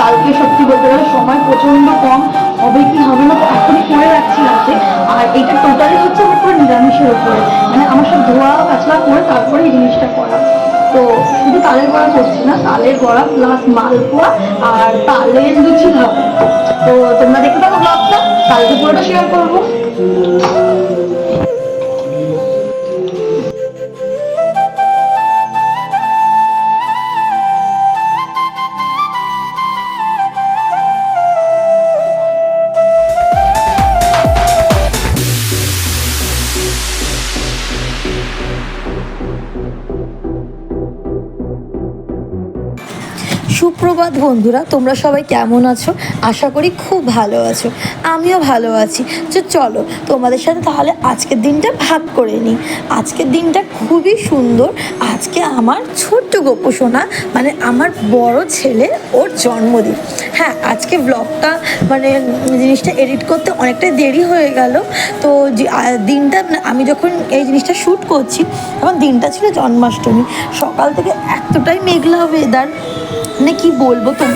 কালকে সত্যি বলতে গেলে সময় প্রচণ্ড কম। হবে কি, হবে না এখনই করে রাখছি রাতে। আর এটা টোটালি হচ্ছে আমার পুরো নিরামিষের উপরে। মানে আমার সব ধোয়া, কাচলা করে তারপরে এই জিনিসটা করা। তো শুধু তালের বড়া করছি না, তালের বড়া প্লাস মালপোয়া আর তালের লুচি খাব তো তোমরা দেখতে থাকো ব্লগটা কালকে পুরোটা শেয়ার করব। সুপ্রভাত বন্ধুরা, তোমরা সবাই কেমন আছো? আশা করি খুব ভালো আছো। আমিও ভালো আছি। তো চলো, তোমাদের সাথে তাহলে আজকের দিনটা ভাগ করে নিই। আজকের দিনটা খুবই সুন্দর। আজকে আমার ছোট্ট গোপু সোনা মানে আমার বড় ছেলে ওর জন্মদিন। হ্যাঁ আজকে ব্লগটা মানে জিনিসটা এডিট করতে অনেকটাই দেরি হয়ে গেল। তো দিনটা মানে আমি যখন এই জিনিসটা শ্যুট করছি, তখন দিনটা ছিল জন্মাষ্টমী। সকাল থেকে এতটাই মেঘলা ওয়েদার মানে কি বলব তো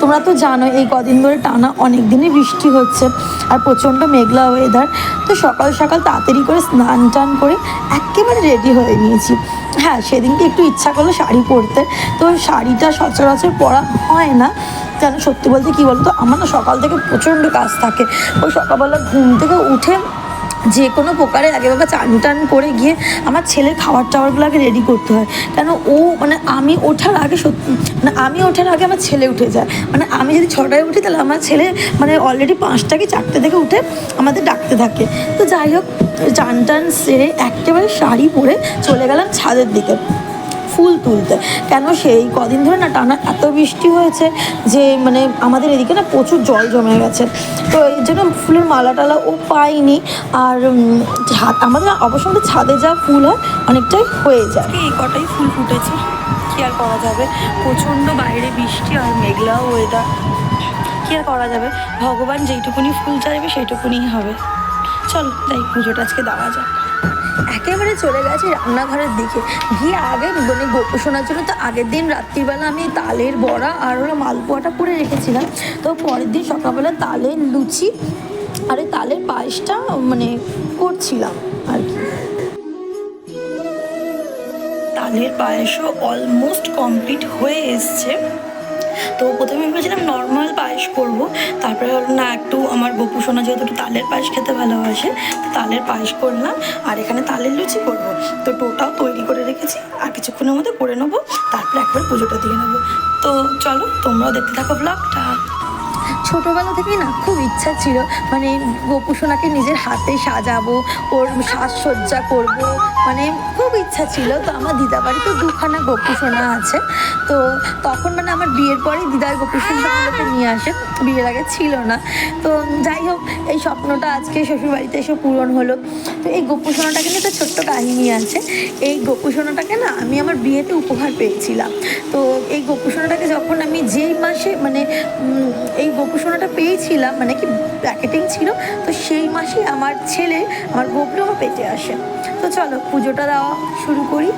তোমরা তো জানো এই কদিন ধরে টানা অনেক দিনই বৃষ্টি হচ্ছে আর প্রচণ্ড মেঘলা ওয়েদার তো সকাল সকাল তাড়াতাড়ি করে স্নান টান করে একেবারে রেডি হয়ে নিয়েছি। হ্যাঁ সেদিনকে একটু ইচ্ছা করল শাড়ি পরতে। তো শাড়িটা সচরাচর পরা হয় না। কেন সত্যি বলতে কী বলতো? আমার না সকাল থেকে প্রচণ্ড কাজ থাকে। ওই সকালবেলা ঘুম থেকে উঠে যে কোনো প্রকারে আগে বাবা চান টান করে গিয়ে আমার ছেলের খাবার টাবারগুলো আগে রেডি করতে হয়। কেন ও মানে আমি ওঠার আগে সত্যি মানে আমি ওঠার আগে আমার ছেলে উঠে যায়। মানে আমি যদি ছটায় উঠি তাহলে আমার ছেলে মানে অলরেডি পাঁচটা কি চারটে থেকে উঠে আমাদের ডাকতে থাকে। তো যাই হোক, চান টান সেরে একেবারে শাড়ি পরে চলে গেলাম ছাদের দিকে। ফুল তুলতে। কেন সেই কদিন ধরে না টানা এত বৃষ্টি হয়েছে যে মানে আমাদের এদিকে না প্রচুর জল জমে গেছে। তো এই জন্য ফুলের মালা টালা ও পাইনি। আর আমাদের অবশ্য আমাদের ছাদে যা ফুল হয় অনেকটাই হয়ে যায়। এই কটাই ফুল ফুটেছে। কি আর করা যাবে? প্রচণ্ড বাইরে বৃষ্টি আর মেঘলা ওয়েদার কি আর করা যাবে? ভগবান যেইটুকুনি ফুল চাইবে সেইটুকুনি হবে। চল, তাই পুজোটা আজকে দেওয়া যাক। একেবারে চলে গেছি রান্নাঘরের দিকে। গিয়ে আগে মানে গোপু শোনার জন্য, তো আগের দিন রাত্রিবেলা আমি তালের বড়া আর হলো মালপোয়াটা করে রেখেছিলাম। তো পরের দিন সকালবেলা তালের লুচি আর এই তালের পায়েসটা মানে করছিলাম আর কি। তালের পায়েসও অলমোস্ট কমপ্লিট হয়ে এসছে। তো প্রথমে আমি ভেবেছিলাম নর্মাল পায়েস করব। তারপরে হলো না, একটু আমার বপু সোনা যেহেতু একটু তালের পায়েস খেতে ভালোবাসে, তো তালের পায়েস করলাম। আর এখানে তালের লুচি করব। তো টোটাও তৈরি করে রেখেছি আর কিছুক্ষণের মধ্যে করে নেব। তারপরে একবার পুজোটা দিয়ে নেব। তো চলো, তোমরাও দেখতে থাকো ব্লগটা ছোটোবেলা থেকেই না খুব ইচ্ছা ছিল মানে গোপু সোনাকে নিজের হাতে সাজাবো, ওর সাজসজ্জা করব মানে খুব ইচ্ছা ছিল। তো আমার দিদা বাড়িতে দুখানা গোপু সোনা আছে। তো তখন মানে আমার বিয়ের পরেই দিদার গোপু সোনাগুলোকে নিয়ে আসে, বিয়ের আগে ছিল না। তো যাই হোক, এই স্বপ্নটা আজকে শ্বশুরবাড়িতে এসে পূরণ হলো। তো এই গোপু সোনাটাকে নিয়ে তো ছোট্ট কাহিনী আছে। এই গোপু সোনাটাকে না আমি আমার বিয়েতে উপহার পেয়েছিলাম। তো এই গোপু সোনাটাকে যখন আমি যেই মাসে মানে এই গোপু সোনাটা পেয়েছিলাম মানে কি প্যাকেটিং ছিল, তো সেই মাসেই আমার ছেলে আমার গোপ্রহ পেটে আসে। তো চলো পুজোটা দেওয়া শুরু করি।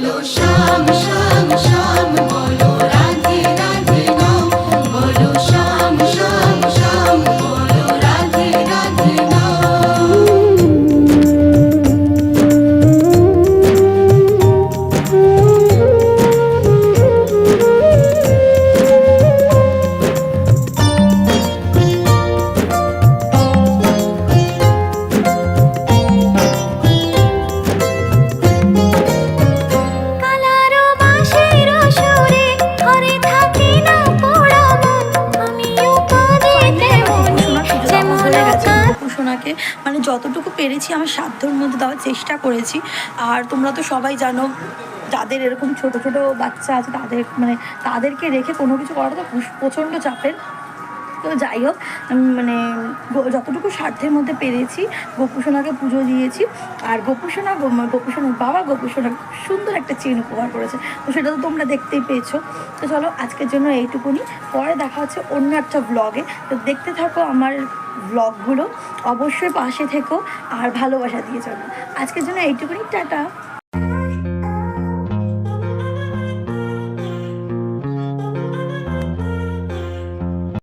হলো শামশা পেরেছি, আমার সাধ্যর মধ্যে দেওয়ার চেষ্টা করেছি। আর তোমরা তো সবাই জানো, যাদের এরকম ছোট ছোট বাচ্চা আছে, তাদের মানে তাদেরকে রেখে কোনো কিছু করা তো প্রচণ্ড চাপের। তো যাই হোক মানে যতটুকু স্বার্থের মধ্যে পেরেছি, গোপুসোনাকে পুজো দিয়েছি। আর গোপুসোনা, গো- গোপুসোনার বাবা গোপুসোনা সুন্দর একটা চেন উপহার করেছে। তো সেটা তো তোমরা দেখতেই পেয়েছ। তো চলো, আজকের জন্য এইটুকুনি। পরে দেখা হচ্ছে অন্য একটা ব্লগে তো দেখতে থাকো আমার ব্লগগুলো অবশ্যই পাশে থেকো আর ভালোবাসা দিয়ে চলো। আজকের জন্য এইটুকুনি। টাটা।